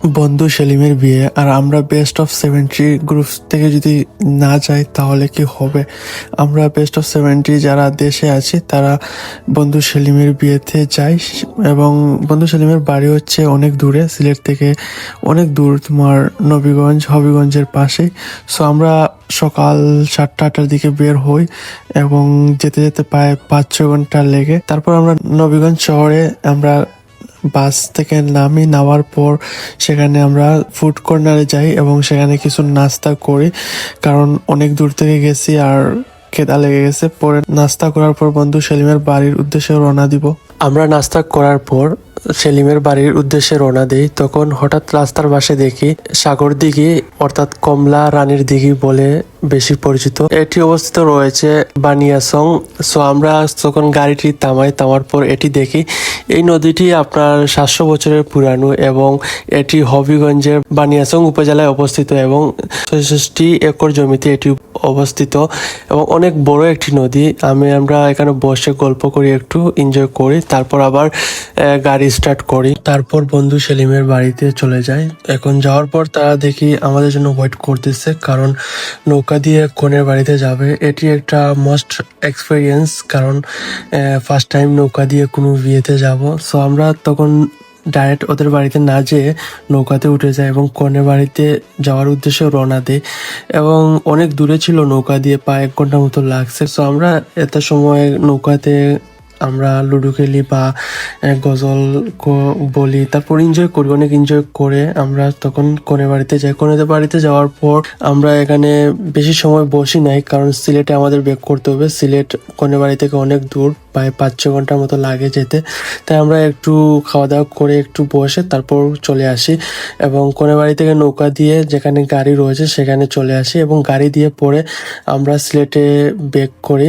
বন্ধু সেলিমের বিয়ে, আর আমরা বেস্ট অফ সেভেন্টি গ্রুপ থেকে যদি না যাই, তাহলে কি হবে? আমরা বেস্ট অফ সেভেন্টি যারা দেশে আছি, তারা বন্ধু সেলিমের বিয়েতে যাই, এবং বন্ধু সেলিমের বাড়ি হচ্ছে অনেক দূরে, সিলেট থেকে অনেক দূর, তোমার নবীগঞ্জ, হবিগঞ্জের পাশেই। সো আমরা সকাল সাতটা আটটার দিকে বের হই, এবং যেতে যেতে প্রায় পাঁচ ছ ঘণ্টা লেগে, তারপর আমরা নবীগঞ্জ শহরে আমরা বাস থেকে নামি, নামার পর সেখানে আমরা ফুড কর্নারে যাই এবং সেখানে কিছু নাস্তা করি। কারণ অনেক দূর থেকে গেছি আর খেদা লেগে গেছে। পরে নাস্তা করার পর বন্ধু সেলিমের বাড়ির উদ্দেশ্যে রওনা দিব। আমরা নাস্তা করার পর সেলিমের বাড়ির উদ্দেশ্যে রওনা দিই, তখন হঠাৎ রাস্তার পাশে দেখি সাগর দিঘি, অর্থাৎ কমলা রানীর দিঘি বলে বেশি পরিচিত। এটি অবস্থিত রয়েছে বানিয়াসং। সো আমরা তখন গাড়িটি থামাই, থামার পর এটি দেখি, এই নদীটি আপনার সাতশো বছরের পুরানো এবং এটি হবিগঞ্জের বানিয়াসং উপজেলায় অবস্থিত এবং ছয়ষষ্টি একর জমিতে এটি অবস্থিত এবং অনেক বড় একটি নদী। আমি, আমরা এখানে বসে গল্প করি, একটু এনজয় করি, তারপর আবার গাড়ি স্টার্ট করি। তারপর বন্ধু সেলিমের বাড়িতে চলে যাই। এখন যাওয়ার পর তারা দেখি আমাদের জন্য ওয়েট করতেছে, কারণ নৌকা দিয়ে কনের বাড়িতে যাবে। এটি একটা মোস্ট এক্সপিরিয়েন্স কারণ ফার্স্ট টাইম নৌকা দিয়ে কোনো বিয়েতে যাব। সো আমরা তখন ডাইরেক্ট ওদের বাড়িতে না যেয়ে নৌকাতে উঠে যায় এবং কনের বাড়িতে যাওয়ার উদ্দেশ্যে রওনা দেয়। এবং অনেক দূরে ছিল নৌকা দিয়ে পা এক ঘণ্টা মতো লাগছে। সো আমরা এত সময় নৌকাতে আমরা লুডো খেলি বা গজল বলি, তারপর এনজয় করি, অনেক এনজয় করে আমরা তখন কনে বাড়িতে যাই। কনেদের বাড়িতে যাওয়ার পর আমরা এখানে বেশি সময় বসি নাই, কারণ সিলেটে আমাদের বেক করতে হবে। সিলেট কনে বাড়ি থেকে অনেক দূর, প্রায় পাঁচ ছ ঘণ্টার মতো লাগে যেতে। তাই আমরা একটু খাওয়া দাওয়া করে একটু বসে তারপর চলে আসি এবং কোনে বাড়ি থেকে নৌকা দিয়ে যেখানে গাড়ি রয়েছে সেখানে চলে আসি এবং গাড়ি দিয়ে পরে আমরা সিলেটে বেক করি।